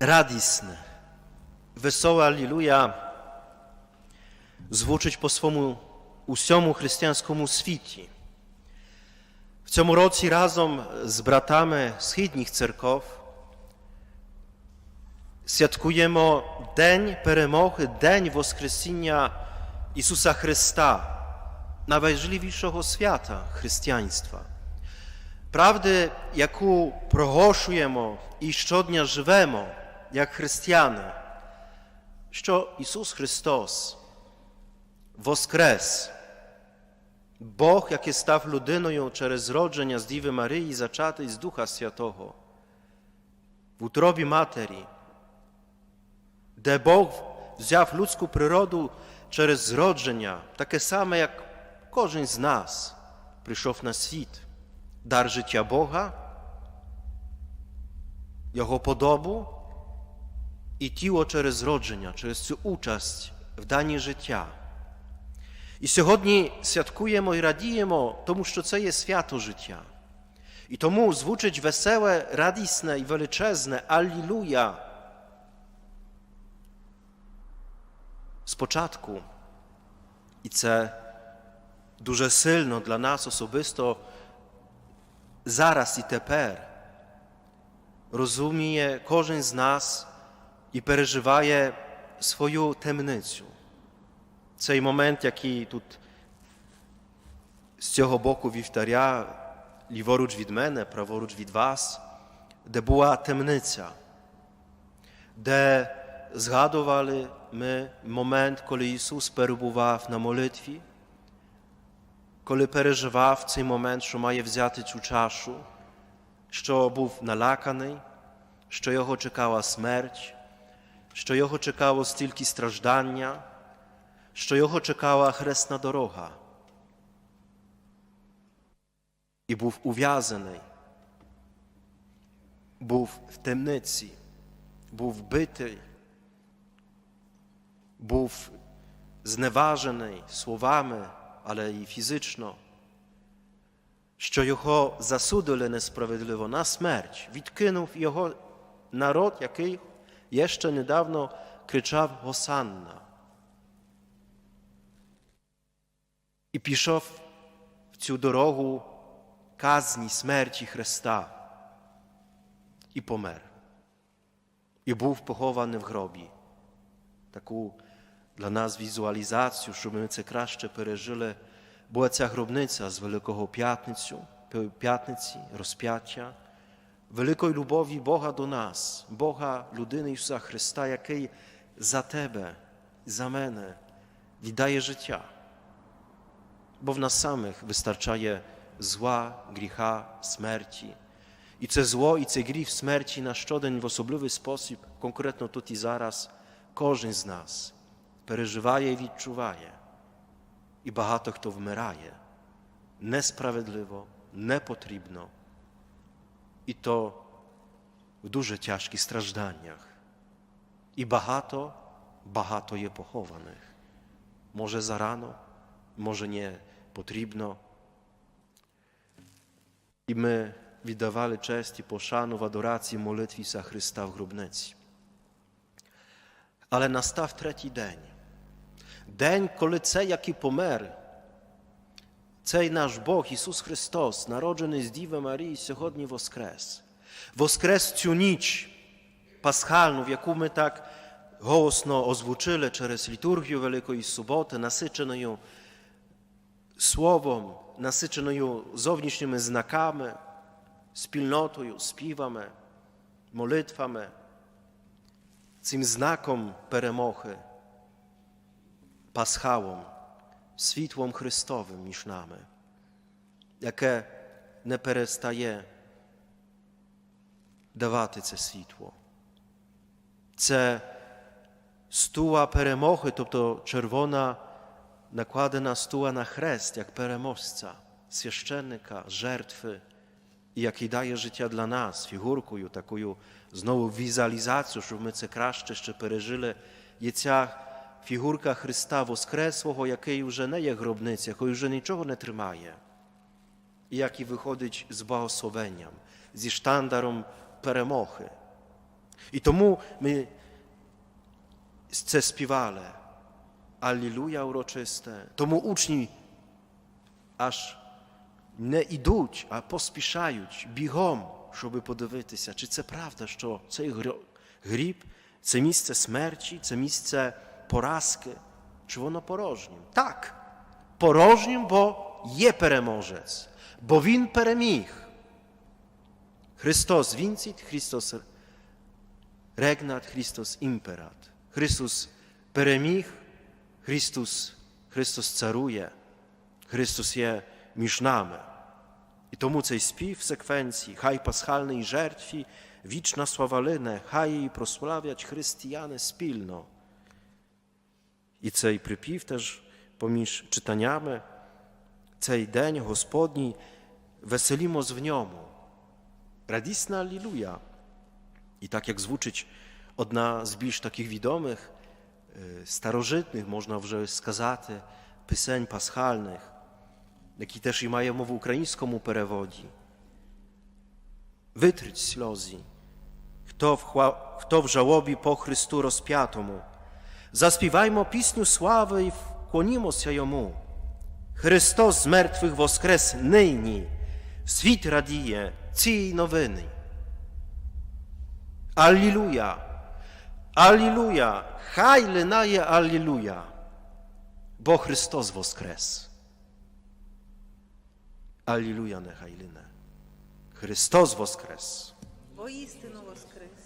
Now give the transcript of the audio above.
радісне, веселе Алілуя звучить по своєму усьому християнському світі. В цьому році разом з братами східних церков святкуємо День перемоги, День Воскресіння Ісуса Христа, найважливішого свята християнства. Правди, яку проголошуємо і щодня живемо, як християни, що Ісус Христос воскрес, Бог, який став людиною через зродження з Діви Марії, зачатий з Духа Святого, в утробі Матері, де Бог взяв людську природу через зродження, таке саме, як кожен з нас прийшов на світ, дар життя Бога, Його подобу і тіло через зродження, через цю участь в дані життя. І сьогодні святкуємо і радіємо, тому що це є свято життя. І тому звучить веселе, радісне і величезне Алілуя. Спочатку, і це дуже сильно для нас особисто зараз і тепер розуміє кожен з нас і переживає свою темницю. Цей момент, який тут з цього боку вівтаря, ліворуч від мене, праворуч від вас, де була темниця, де згадували ми момент, коли Ісус перебував на молитві, коли переживав цей момент, що має взяти цю чашу, що був наляканий, що його чекала смерть, Що його чекало стільки страждання що його чекала хресна дорога. І був ув'язаний, був в темниці, був вбитий, був зневажений словами, але і фізично, що його засудили несправедливо на смерть, відкинув його народ, який ще недавно кричав Госанна. І пішов в цю дорогу казні смерті Христа і помер. І був похований в гробі. Таку для нас візуалізацію, щоб ми це краще пережили, була ця гробниця з Великого П'ятницю, п'ятниці, розп'яття, великої любові Бога до нас, Бога, людини Ісуса Христа, який за тебе, за мене віддає життя bo w nas samych wystarczaje zła, grzecha, śmierci. I це зло, і цей гріх смерті на щодень в особливий спосіб, конкретно тут і зараз, кожен з нас переживає і відчуває. І багато хто вмирає несправедливо, непотрібно. і то в дуже тяжких стражданнях. І багато, багато є похованих. Може зарано, може не потрібно. І ми віддавали честь і пошану в адорації молитві за Христа в гробниці. Але настав третій день, день, коли цей, який помер, цей наш Бог, Ісус Христос, народжений з Діви Марії, сьогодні воскрес. Воскрес цю ніч пасхальну, в яку ми так голосно озвучили через літургію Великої Суботи, насиченою słowom nasyczoną zownicznymi znakami, wspólnotą, śpiewami, modlitwami, tym znakom перемоги, пасхалом, світлом Христовим між нами, яке не перестає давати це світло. Це стула перемоги, тобто червона nakładana stuła na chrzest, jak peremożca, świeszczennika, żertwy i jaki daje życia dla nas, figurkuju, taką znowu wizualizację, żeby my це краще ще пережили, є ця фігурка Христа Воскреслого, який вже не є гробниця, який вже нічого не тримає, і який виходить з благословенням, зі штандаром перемоги. І тому ми це співали. Алілуя урочисте. Тому учні аж не ідуть, а поспішають бігом, щоб подивитися, чи це правда, що цей гріб це місце смерті, це місце porażkę, czy ono porożnim? Tak, porożnim, bo je peremożec, bo win peremich. Chrystus vincit, Chrystus regnat, Chrystus imperat. Chrystus peremich, Chrystus, Chrystus caruje, Chrystus je miżnamy. I tomu cej spi w sekwencji, haj paschalnej żertwi, wicz na sławalinę, haj i prosławiać Chrystianę spilno. І цей припів теж поміж читаннями, цей день Господній, веселімось в ньому. Радісна Алілуя. І так як звучить одна з більш таких відомих, е, старожитних, можна вже сказати, пісень пасхальних, які теж і маємо в українському переводі. Витрить сльози, хто в, хва... хто в żałobі по Христу розп'ятому. Zaspiwajmo pisniu sławy i wkłonimo się Jemu. Chrystus z martwych woskres nyni, świt radije cej nowiny. Alleluja, alleluja, hajle naje alleluja, bo Chrystus woskres. Alleluja nechajline. Chrystus woskres. Bo istinu woskres.